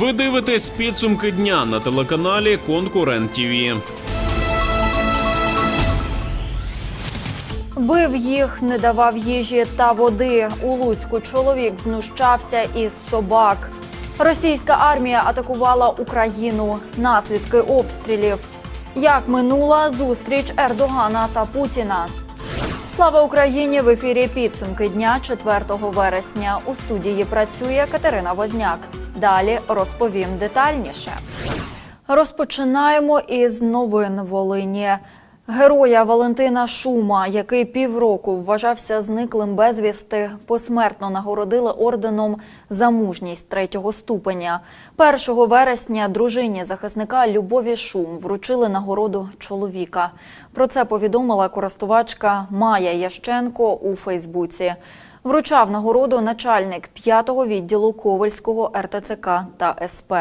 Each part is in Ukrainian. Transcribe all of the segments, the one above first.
Ви дивитесь підсумки дня на телеканалі Конкурент ТІВІ. Бив їх, не давав їжі та води. У Луцьку чоловік знущався із собак. Російська армія атакувала Україну. Наслідки обстрілів. Як минула зустріч Ердогана та Путіна. Слава Україні! В ефірі підсумки дня 4 вересня. У студії працює Катерина Возняк. Далі розповім детальніше. Розпочинаємо із новин Волині. Героя Валентина Шума, який півроку вважався зниклим безвісти, посмертно нагородили орденом за мужність третього ступеня. 1 вересня дружині захисника Любові Шум вручили нагороду чоловіка. Про це повідомила користувачка Майя Ященко у Фейсбуці. Вручав нагороду начальник 5-го відділу Ковальського РТЦК та СП.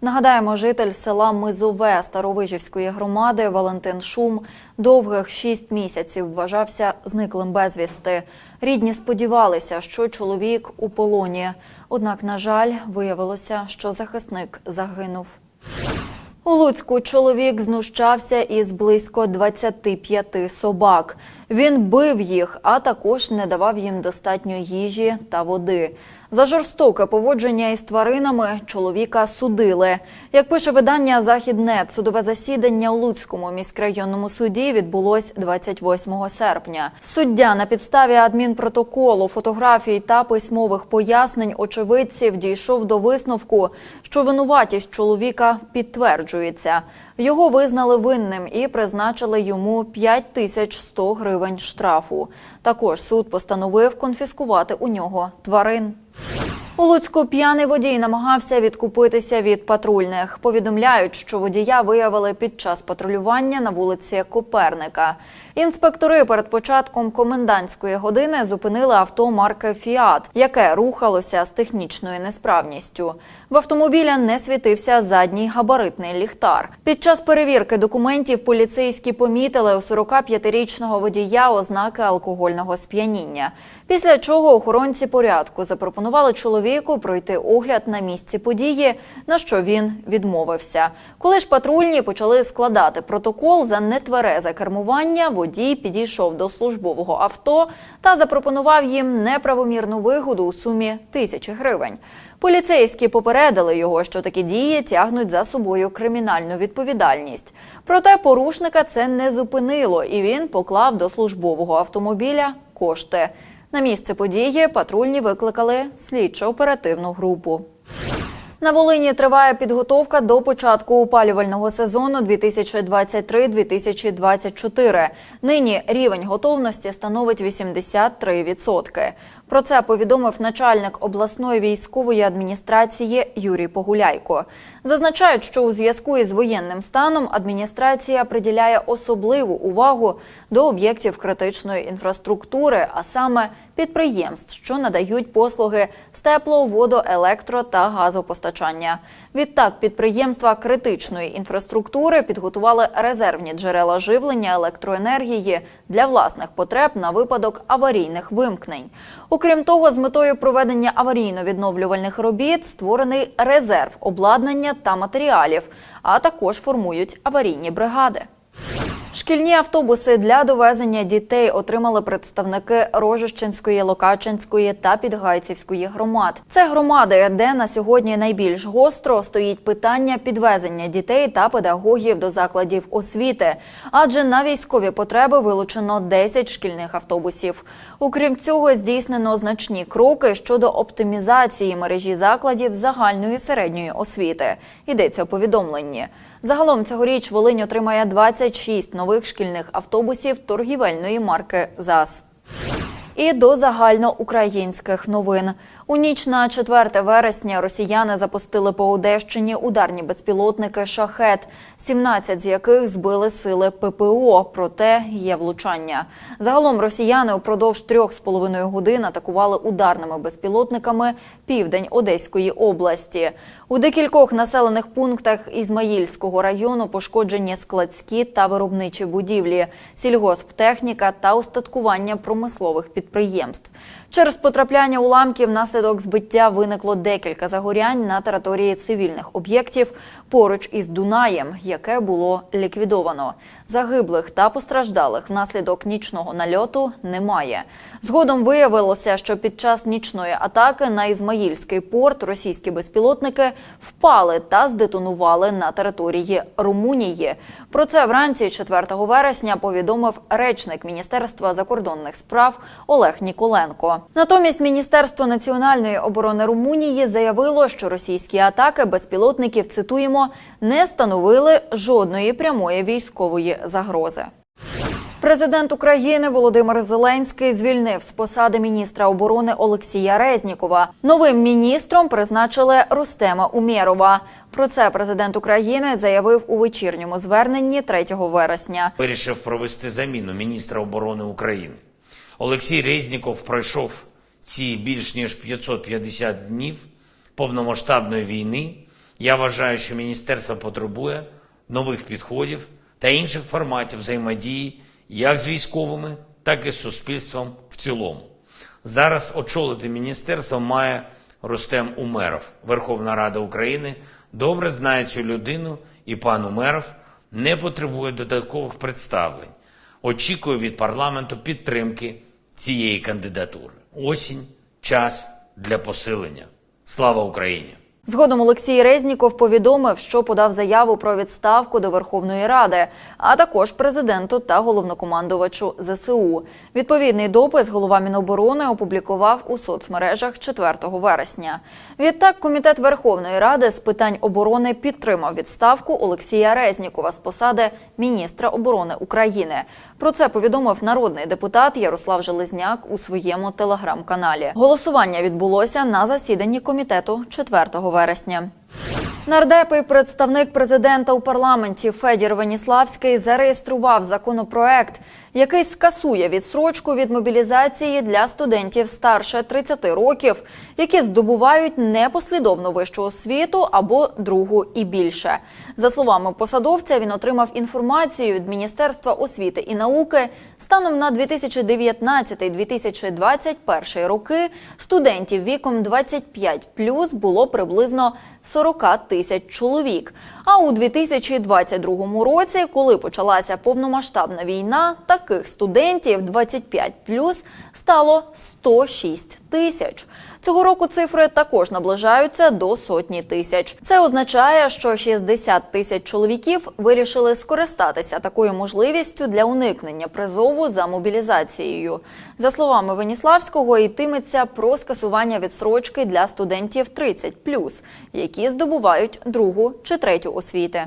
Нагадаємо, житель села Мизове Старовижівської громади Валентин Шум довгих шість місяців вважався зниклим безвісти. Рідні сподівалися, що чоловік у полоні. Однак, на жаль, виявилося, що захисник загинув. У Луцьку чоловік знущався із близько 25 собак. Він бив їх, а також не давав їм достатньо їжі та води. За жорстоке поводження із тваринами чоловіка судили. Як пише видання Західнет, судове засідання у Луцькому міськрайонному суді відбулось 28 серпня. Суддя на підставі адмінпротоколу, фотографій та письмових пояснень очевидців дійшов до висновку, що винуватість чоловіка підтверджується. Його визнали винним і призначили йому 5100 гривень штрафу. Також суд постановив конфіскувати у нього тварин. you У Луцьку п'яний водій намагався відкупитися від патрульних. Повідомляють, що водія виявили під час патрулювання на вулиці Коперника. Інспектори перед початком комендантської години зупинили авто марки Фіат, яке рухалося з технічною несправністю. В автомобіля не світився задній габаритний ліхтар. Під час перевірки документів поліцейські помітили у 45-річного водія ознаки алкогольного сп'яніння. Після чого охоронці порядку запропонували чоловіку пройти огляд на місці події, на що він відмовився. Коли ж патрульні почали складати протокол за нетверезе кермування, водій підійшов до службового авто та запропонував їм неправомірну вигоду у сумі тисячі гривень. Поліцейські попередили його, що такі дії тягнуть за собою кримінальну відповідальність. Проте порушника це не зупинило, і він поклав до службового автомобіля кошти. На місце події патрульні викликали слідчо-оперативну групу. На Волині триває підготовка до початку опалювального сезону 2023-2024. Нині рівень готовності становить 83%. Про це повідомив начальник обласної військової адміністрації Юрій Погуляйко. Зазначають, що у зв'язку із воєнним станом адміністрація приділяє особливу увагу до об'єктів критичної інфраструктури, а саме підприємств, що надають послуги з тепло, водо, електро та газопостачання. Відтак, підприємства критичної інфраструктури підготували резервні джерела живлення електроенергії для власних потреб на випадок аварійних вимкнень. Окрім того, з метою проведення аварійно-відновлювальних робіт створений резерв обладнання та матеріалів, а також формують аварійні бригади. Шкільні автобуси для довезення дітей отримали представники Рожищенської, Локачинської та Підгайцівської громад. Це громади, де на сьогодні найбільш гостро стоїть питання підвезення дітей та педагогів до закладів освіти, адже на військові потреби вилучено 10 шкільних автобусів. Окрім цього, здійснено значні кроки щодо оптимізації мережі закладів загальної середньої освіти. Йдеться у повідомленні. Загалом цьогоріч Волинь отримає 26 нових шкільних автобусів торгівельної марки ЗАЗ. І до загальноукраїнських новин. У ніч на 4 вересня росіяни запустили по Одещині ударні безпілотники «Шахет», 17 з яких збили сили ППО, проте є влучання. Загалом росіяни упродовж трьох з половиною годин атакували ударними безпілотниками південь Одеської області. У декількох населених пунктах Ізмаїльського району пошкоджені складські та виробничі будівлі, сільгосптехніка та устаткування промислових підприємств. Через потрапляння уламків внаслідок збиття виникло декілька загорянь на території цивільних об'єктів поруч із Дунаєм, яке було ліквідовано. Загиблих та постраждалих внаслідок нічного нальоту немає. Згодом виявилося, що під час нічної атаки на Ізмаїльський порт російські безпілотники впали та здетонували на території Румунії. Про це вранці 4 вересня повідомив речник Міністерства закордонних справ Олег Ніколенко. Натомість Міністерство національної оборони Румунії заявило, що російські атаки безпілотників цитуємо не становили жодної прямої військової загрози. Президент України Володимир Зеленський звільнив з посади міністра оборони Олексія Резнікова. Новим міністром призначили Рустема Умєрова. Про це президент України заявив у вечірньому зверненні 3 вересня. вирішив провести заміну міністра оборони України. Олексій Резніков пройшов ці більш ніж 550 днів повномасштабної війни. Я вважаю, що міністерство потребує нових підходів та інших форматів взаємодії як з військовими, так і з суспільством в цілому. Зараз очолити міністерство має Рустем Умеров. Верховна Рада України добре знає цю людину, і пан Умеров не потребує додаткових представлень. Очікую від парламенту підтримки цієї кандидатури. Осінь час для посилення. Слава Україні! Згодом Олексій Резніков повідомив, що подав заяву про відставку до Верховної Ради, а також президенту та головнокомандувачу ЗСУ. Відповідний допис голова Міноборони опублікував у соцмережах 4 вересня. Відтак, комітет Верховної Ради з питань оборони підтримав відставку Олексія Резнікова з посади міністра оборони України. Про це повідомив народний депутат Ярослав Железняк у своєму телеграм-каналі. Голосування відбулося на засіданні комітету 4 вересня вересня. Нардеп і представник президента у парламенті Федір Веніславський зареєстрував законопроект, який скасує відстрочку від мобілізації для студентів старше 30 років, які здобувають непослідовну вищу освіту або другу і більше. За словами посадовця, він отримав інформацію від Міністерства освіти і науки. Станом на 2019-2021 роки студентів віком 25 було приблизно 40 тисяч чоловік. А у 2022 році, коли почалася повномасштабна війна, таких студентів 25 стало 106 тисяч. Цього року цифри також наближаються до сотні тисяч. Це означає, що 60 тисяч чоловіків вирішили скористатися такою можливістю для уникнення призову за мобілізацією. За словами Веніславського, йтиметься про скасування відсрочки для студентів 30+, які здобувають другу чи третю освіти.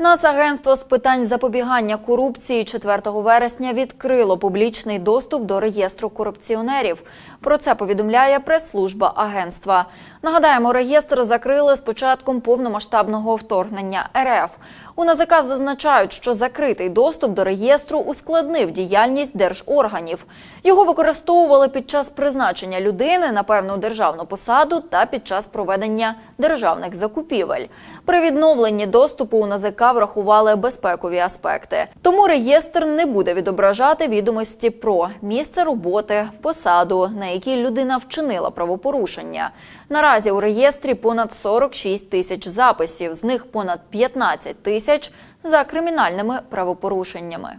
Нацагентство з питань запобігання корупції 4 вересня відкрило публічний доступ до реєстру корупціонерів. Про це повідомляє прес-служба агентства. Нагадаємо, реєстр закрили з початком повномасштабного вторгнення РФ. У НАЗК зазначають, що закритий доступ до реєстру ускладнив діяльність держорганів. Його використовували під час призначення людини на певну державну посаду та під час проведення державних закупівель. При відновленні доступу у НАЗК врахували безпекові аспекти. Тому реєстр не буде відображати відомості про місце роботи, посаду, на якій людина вчинила правопорушення. Наразі у реєстрі понад 46 тисяч записів, з них понад 15 тисяч за кримінальними правопорушеннями.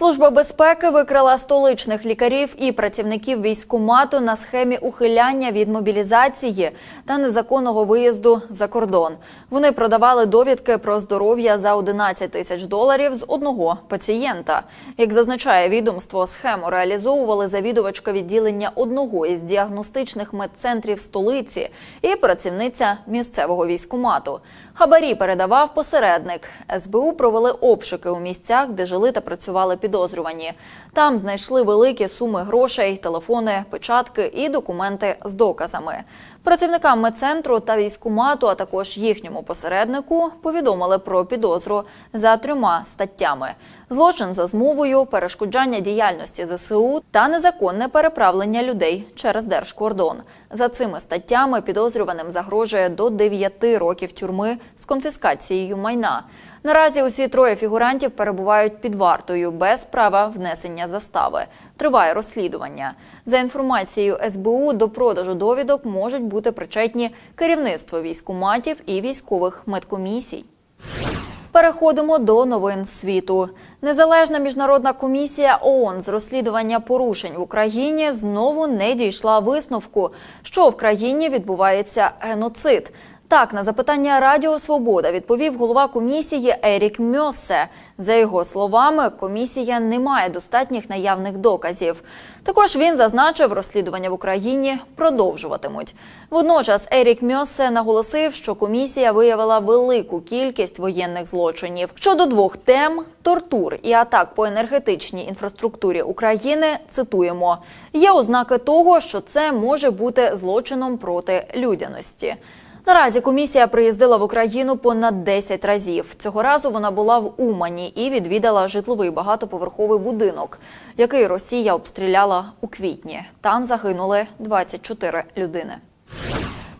Служба безпеки викрила столичних лікарів і працівників військкомату на схемі ухиляння від мобілізації та незаконного виїзду за кордон. Вони продавали довідки про здоров'я за 11 тисяч доларів з одного пацієнта. Як зазначає відомство, схему реалізовували завідувачка відділення одного із діагностичних медцентрів столиці і працівниця місцевого військкомату. Хабарі передавав посередник. СБУ провели обшуки у місцях, де жили та працювали підозрювані. Там знайшли великі суми грошей, телефони, печатки і документи з доказами. Працівникам медцентру та військкомату, а також їхньому посереднику, повідомили про підозру за трьома статтями: злочин за змовою, перешкоджання діяльності ЗСУ та незаконне переправлення людей через держкордон. За цими статтями підозрюваним загрожує до 9 років тюрми з конфіскацією майна. Наразі усі троє фігурантів перебувають під вартою без права внесення застави. Триває розслідування. За інформацією СБУ, до продажу довідок можуть бути причетні керівництво військкоматів і військових медкомісій. Переходимо до новин світу. Незалежна міжнародна комісія ООН з розслідування порушень в Україні знову не дійшла висновку, що в країні відбувається геноцид. Так, на запитання Радіо Свобода відповів голова комісії Ерік Мьосе. За його словами, комісія не має достатніх наявних доказів. Також він зазначив, розслідування в Україні продовжуватимуть. Водночас Ерік Мьосе наголосив, що комісія виявила велику кількість воєнних злочинів щодо двох тем тортур і атак по енергетичній інфраструктурі України. Цитуємо: є ознаки того, що це може бути злочином проти людяності. Наразі комісія приїздила в Україну понад 10 разів. Цього разу вона була в Умані і відвідала житловий багатоповерховий будинок, який Росія обстріляла у квітні. Там загинули 24 людини.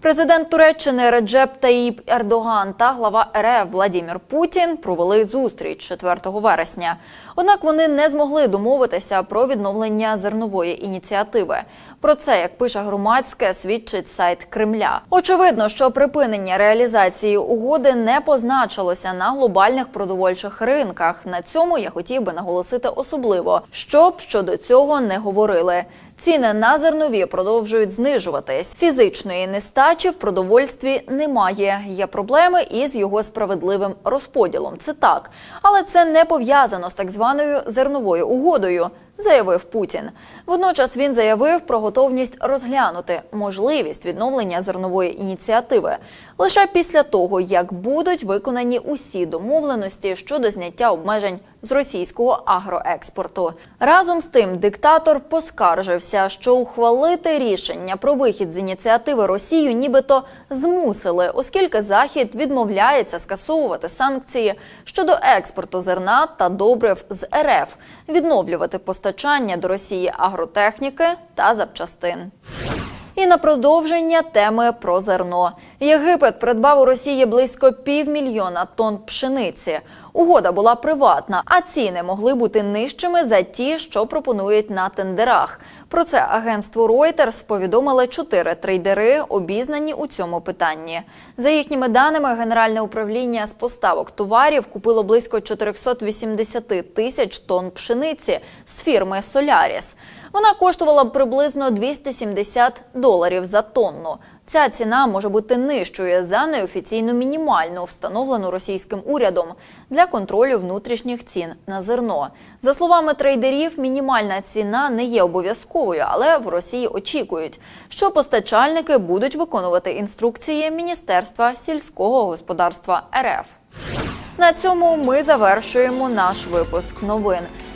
Президент Туреччини Реджеп Таїп Ердоган та глава РФ Владімір Путін провели зустріч 4 вересня. Однак вони не змогли домовитися про відновлення зернової ініціативи. Про це, як пише громадське, свідчить сайт Кремля. Очевидно, що припинення реалізації угоди не позначилося на глобальних продовольчих ринках. На цьому я хотів би наголосити особливо, щоб щодо цього не говорили. Ціни на зернові продовжують знижуватись. Фізичної нестачі в продовольстві немає. Є проблеми із його справедливим розподілом. Це так, але це не пов'язано з так званою зерновою угодою. Заявив Путін. Водночас він заявив про готовність розглянути можливість відновлення зернової ініціативи лише після того, як будуть виконані усі домовленості щодо зняття обмежень з російського агроекспорту. Разом з тим, диктатор поскаржився, що ухвалити рішення про вихід з ініціативи Росію, нібито змусили, оскільки Захід відмовляється скасовувати санкції щодо експорту зерна та добрив з РФ, відновлювати постачання до Росії агротехніки та запчастин. І на продовження теми про зерно. Єгипет придбав у Росії близько півмільйона тонн пшениці. Угода була приватна, а ціни могли бути нижчими за ті, що пропонують на тендерах. Про це агентство Reuters повідомили чотири трейдери, обізнані у цьому питанні. За їхніми даними, Генеральне управління з поставок товарів купило близько 480 тисяч тонн пшениці з фірми Solaris. Вона коштувала б приблизно 270 доларів за тонну. Ця ціна може бути нижчою за неофіційну мінімальну, встановлену російським урядом для контролю внутрішніх цін на зерно. За словами трейдерів, мінімальна ціна не є обов'язковою, але в Росії очікують, що постачальники будуть виконувати інструкції Міністерства сільського господарства РФ. На цьому ми завершуємо наш випуск новин.